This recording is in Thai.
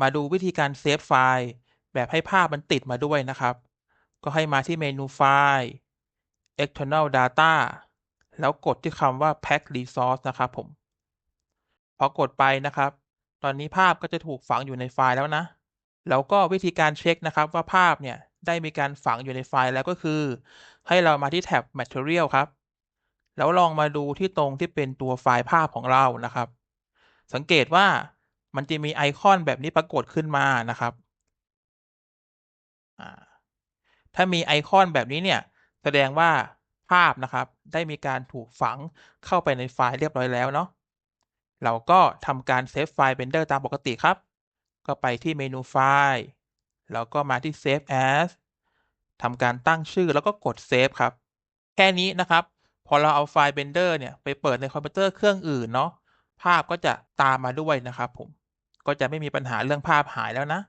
มาดูวิธีการเซฟไฟล์แบบให้ภาพมันติดมาด้วยนะครับ ก็ให้มาที่เมนูไฟล์ external data แล้วกดที่คำว่า pack resource นะครับผม พอกดไปนะครับ ตอนนี้ภาพก็จะถูกฝังอยู่ในไฟล์แล้วนะ แล้วก็วิธีการเช็คนะครับว่าภาพเนี่ยได้มีการฝังอยู่ในไฟล์แล้วก็คือ ให้เรามาที่แท็บ material ครับ แล้วลองมาดูที่ตรงที่เป็นตัวไฟล์ภาพของเรานะครับ สังเกตว่า มันจะมีไอคอนแบบนี้ปรากฏขึ้นมานะครับ ถ้ามีไอคอนแบบนี้เนี่ย แสดงว่าภาพนะครับ ได้มีการถูกฝังเข้าไปในไฟล์เรียบร้อยแล้วเนาะ เราก็ทำการเซฟไฟล์ Blender ตามปกติครับ ก็ไปที่เมนูไฟล์ แล้วก็มาที่ Save As ทำการตั้งชื่อแล้วก็กด Save ครับ แค่นี้นะครับ พอเราเอาไฟล์ Blender เนี่ยไปเปิดในคอมพิวเตอร์เครื่องอื่นเนาะ ภาพก็จะตามมาด้วยนะครับผม ก็จะไม่มีปัญหาเรื่องภาพหายแล้วนะ